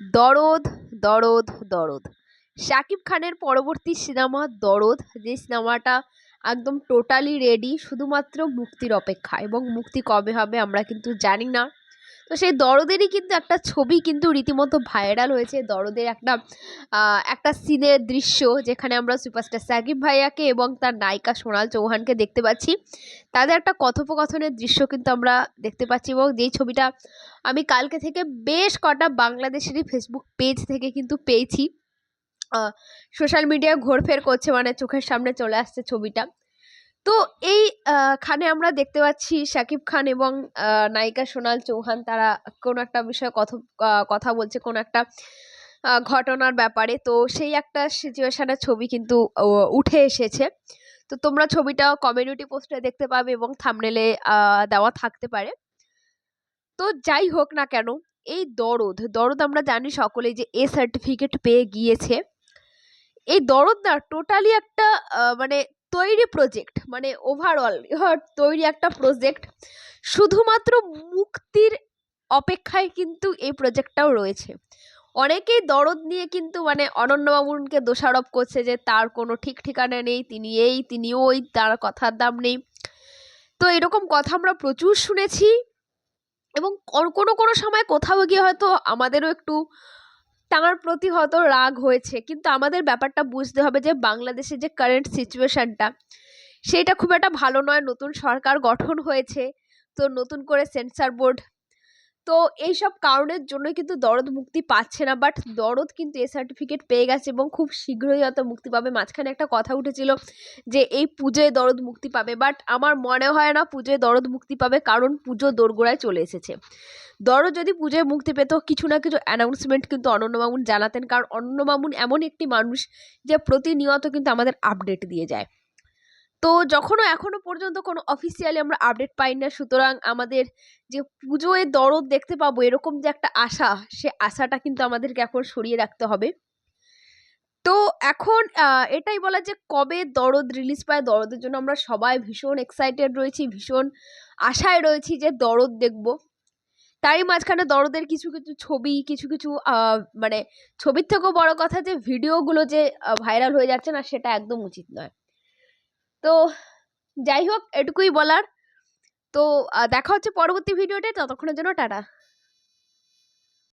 দরদ দরদ দরদ। শাকিব খানের পরবর্তী সিনেমা দরদ, যে সিনেমাটা একদম টোটালি রেডি শুধুমাত্র মুক্তির অপেক্ষা। এবং মুক্তি কবে হবে আমরা কিন্তু জানি না। তো সেই দরদেরই কিন্তু একটা ছবি কিন্তু রীতিমতো ভাইরাল হয়েছে। দরদের একটা একটা সিনের দৃশ্য যেখানে আমরা সুপারস্টার সাকিব ভাইয়াকে এবং তার নায়িকা সোনাল চৌহানকে দেখতে পাচ্ছি। তাদের একটা কথোপকথনের দৃশ্য কিন্তু আমরা দেখতে পাচ্ছি এবং যেই ছবিটা আমি কালকে থেকে বেশ কটা বাংলাদেশেরই ফেসবুক পেজ থেকে কিন্তু পেয়েছি। সোশ্যাল মিডিয়ায় ঘোরফের করছে মানে চোখের সামনে চলে আসছে ছবিটা। তো এই খানে আমরা দেখতে পাচ্ছি শাকিব খান এবং নায়িকা সোনাল চৌহান তারা কোনো একটা বিষয়ে কথা কথা বলছে, কোনো একটা ঘটনার ব্যাপারে। তো সেই একটা সিচুয়েশনের ছবি কিন্তু উঠে এসেছে। তো তোমরা ছবিটা কমিউনিটি পোস্টে দেখতে পাবে এবং থামনেলে দেওয়া থাকতে পারে। তো যাই হোক না কেন, এই দরদ দরদ আমরা জানি সকলেই যে এ সার্টিফিকেট পেয়ে গিয়েছে। এই দরদ না টোটালি একটা মানে তৈরি প্রজেক্ট মানে ওভারঅল তৈরি একটা প্রজেক্ট শুধুমাত্র মুক্তির অপেক্ষায় কিন্তু এই প্রজেক্টটাও রয়েছে। অনেকেই দরদ নিয়ে কিন্তু মানে অনন্যবাবুকে দোষারোপ করছে যে তার কোনো ঠিক ঠিকানা নেই, তিনি এই, তিনি ওই, তার কথার দাম নেই। তো এরকম কথা আমরা প্রচুর শুনেছি এবং কোনো কোনো সময় কোথাও গিয়ে হয়তো আমাদেরও একটু তার প্রতি হয়তো রাগ হয়েছে, কিন্তু আমাদের ব্যাপারটা বুঝতে হবে যে বাংলাদেশের যে কারেন্ট সিচুয়েশনটা সেইটা খুব একটা ভালো নয়। নতুন সরকার গঠন হয়েছে, তো নতুন করে সেন্সার বোর্ড তো এইসব কারণের জন্যই কিন্তু দরদ মুক্তি পাচ্ছে না বাট দরদ কিন্তু এ সার্টিফিকেট পেয়ে গেছে এবং খুব শীঘ্রই হয়তো মুক্তি পাবে। মাঝখানে একটা কথা উঠেছিল যে এই পুজোয় দরদ মুক্তি পাবে বাট আমার মনে হয় না পুজোয় দরদ মুক্তি পাবে, কারণ পুজো দোরগোড়ায় চলে এসেছে। দরদ যদি পুজোয় মুক্তি পেত, কিছু না কিছু অ্যানাউন্সমেন্ট কিন্তু অনন্য মামুন জানাতেন। কারণ অনন্য মামুন এমন একটি মানুষ যে প্রতিনিয়ত কিন্তু আমাদের আপডেট দিয়ে যায়। তো যখনও এখনও পর্যন্ত কোনো অফিসিয়ালি আমরা আপডেট পাই না, সুতরাং আমাদের যে পুজোয় দরদ দেখতে পাবো এরকম যে একটা আশা, সে আশাটা কিন্তু আমাদেরকে এখন সরিয়ে রাখতে হবে। তো এখন এটাই বলা যে কবে দরদ রিলিজ পায়, দরদের জন্য আমরা সবাই ভীষণ এক্সাইটেড রয়েছি, ভীষণ আশায় রয়েছি যে দরদ দেখব। তারই মাঝখানে দরদের কিছু কিছু ছবি, কিছু কিছু মানে ছবির থেকেও বড় কথা যে ভিডিওগুলো যে ভাইরাল হয়ে যাচ্ছে না, সেটা একদম উচিত নয়। তো যাই হোক, এটুকুই বলার। তো দেখা হচ্ছে পরবর্তী ভিডিওতে। ততক্ষণের জন্য টাটা।